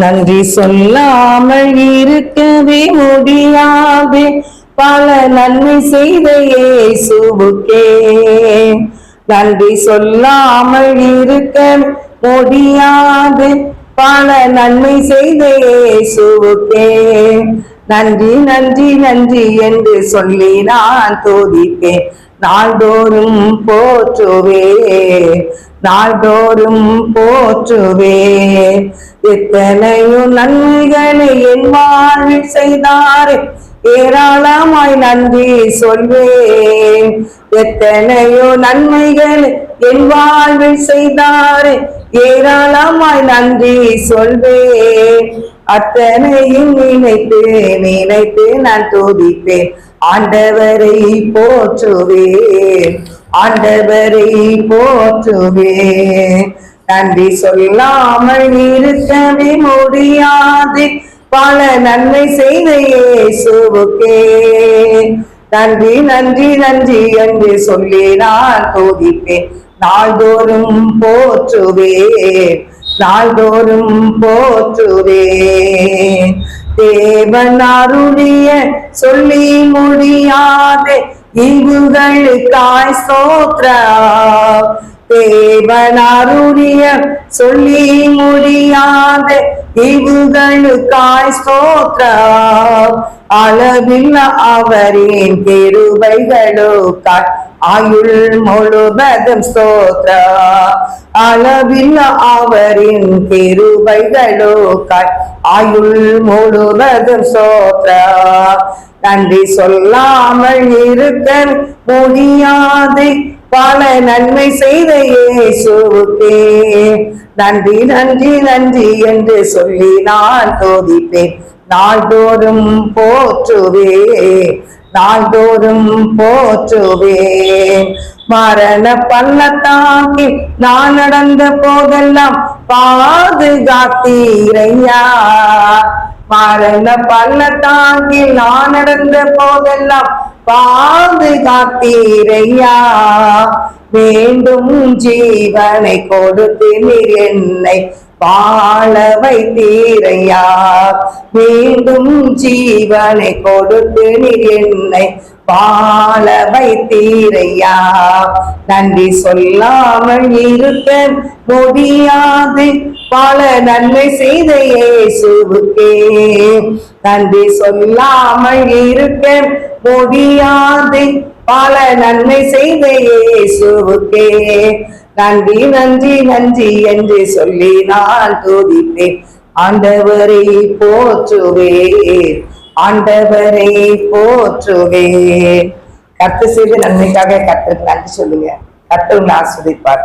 நன்றி சொல்லாமல் இருக்கவே முடியாது. பல நன்மை செய்த இயேசுவுக்கே. நன்றி சொல்லாமல் இருக்க முடியாது. பல நன்மை செய்த இயேசுவுக்கே. நன்றி நன்றி நன்றி என்று சொல்லி நான் தோதிப்பேன். நாள்தோறும் போற்றுவே. நாள்தோறும் போற்றுவே. எத்தனையோ நன்மைகளை என் வாழ்வில் செய்தாரே. ஏராளமாய் நன்றி சொல்வேன். எத்தனையோ நன்மைகள் என் வாழ்வில் செய்தாரே. ஏராளமாய் நன்றி சொல்வேன். அத்தனையும் நினைத்து நினைத்து நான் துதிப்பேன். ஆண்டவரை போற்றுவேன். ஆண்டவரை போற்றுவே. நன்றி சொல்லாமல் இருக்கவே முடியாது. பல நன்மை செய்த இயேசுவுக்கே. நன்றி நன்றி நன்றி என்று சொல்லி நான் தோதிப்பேன். நாள்தோறும் போற்றுவே. நாள்தோறும் போற்றுவே. தேவன் அருளிய சொல்லி முடியாதே. இங்குகளுக்காய் சோத்ரா. தேவன் அருளிய சொல்லி முடியாத இவுகளுக்காய் ஸ்தோத்ரா அளவில் அவரின் கிருபைகளுக்காய் ஆயுள் முழுவதும் ஸ்தோத்ரா அளவில் அவரின் கிருபைகளுக்காய் ஆயுள் முழுவதும் ஸ்தோத்ரா நன்றி சொல்லாமல் இருக்க முடியாது பல நன்மை செய்த இயேசுவுக்கே. நன்றி நன்றி நன்றி என்று சொல்லி நான் தோதிப்பேன். நாள்தோறும் போற்றுவே. நாள்தோறும் போற்றுவே. மரண பள்ளத்தாக்கி நான் நடந்த போதெல்லாம் பாதுகாத்தீரையா. மரண பள்ளத்தாங்கில் நான் நடந்த போதெல்லாம் பாதுகாத்தீரையா? வேண்டும் ஜீவனை கொடுத்து நீர் என்னை வாழ வைத்தீரையா? வேண்டும் ஜீவனை கொடுத்து நீர் என்னை வாழ வைத்தீரையா? நன்றி சொல்லாமல் இருக்க முடியாது பல நன்மை செய்த இயேசுவுக்கே. நன்றி சொல்லாமல் இருக்க முடியாது பல நன்மை செய்த இயேசுவுக்கே. நன்றி நன்றி நன்றி என்று சொல்லி நான் துதிப்பேன். ஆண்டவரை போற்றுவேன். ஆண்டவரை போற்றுவே. கத்து செய்து நன்மைக்காக கத்து நன்றி சொல்லுங்க. கத்து ஆஸ்வதிப்பார்